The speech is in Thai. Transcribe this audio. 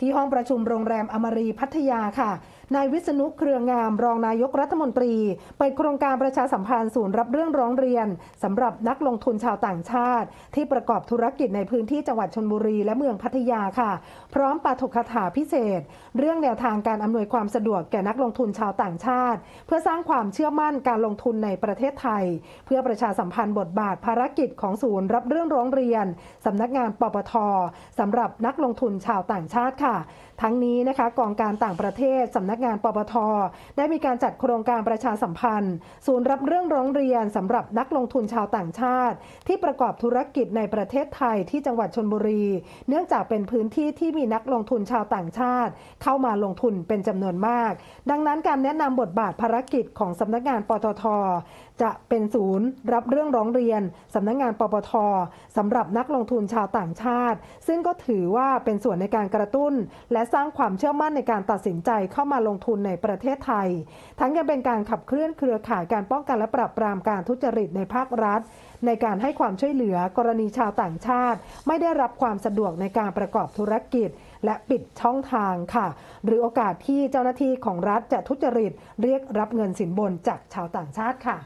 ที่ห้องประชุมโรงแรมอมรีพัทยาค่ะ นายวิษณุเครืองามรองนายกรัฐมนตรี เปิดโครงการประชาสัมพันธ์ศูนย์รับเรื่องร้องเรียนสำหรับนักลงทุนชาวต่างชาติ ที่ประกอบธุรกิจในพื้นที่จังหวัดชนบุรีและเมืองพัทยาค่ะ พร้อมปาฐกถาพิเศษ เรื่องแนวทางการอำนวยความสะดวกแก่นักลงทุนชาวต่างชาติ เพื่อสร้างความเชื่อมั่นการลงทุนในประเทศไทย เพื่อประชาสัมพันธ์บทบาทภารกิจของศูนย์รับเรื่องร้องเรียนสำนักงานปปทสำหรับนักลงทุนชาวต่างชาติค่ะทั้งนี้นะคะกองการต่างประเทศสำนักงานปปท ได้มีการจัดโครงการประชาสัมพันธ์ ศูนย์รับเรื่องร้องเรียนสำหรับนักลงทุนชาวต่างชาติ ที่ประกอบธุรกิจในประเทศไทยที่จังหวัดชนบุรี เนื่องจากเป็นพื้นที่ที่มีนักลงทุนชาวต่างชาติ เข้ามาลงทุนเป็นจำนวนมาก ดังนั้นการแนะนำบทบาทภารกิจของสำนักงานปตทจะเป็นศูนย์รับเรื่องร้องเรียนสำนักงานปปทสำหรับนักลงทุนชาวต่างชาติ ซึ่งก็ถือว่าเป็นส่วนในการกระตุ้นและสร้างความเชื่อมั่นในการตัดสินใจเข้ามาลงทุนในประเทศไทย ทั้งยังเป็นการขับเคลื่อนเครือข่ายการป้องกันและปราบปรามการทุจริตในภาครัฐ ในการให้ความช่วยเหลือกรณีชาวต่างชาติ ไม่ได้รับความสะดวกในการประกอบธุรกิจ และปิดช่องทางค่ะ หรือโอกาสที่เจ้าหน้าที่ของรัฐจะทุจริตเรียกรับเงินสินบนจากชาวต่างชาติค่ะ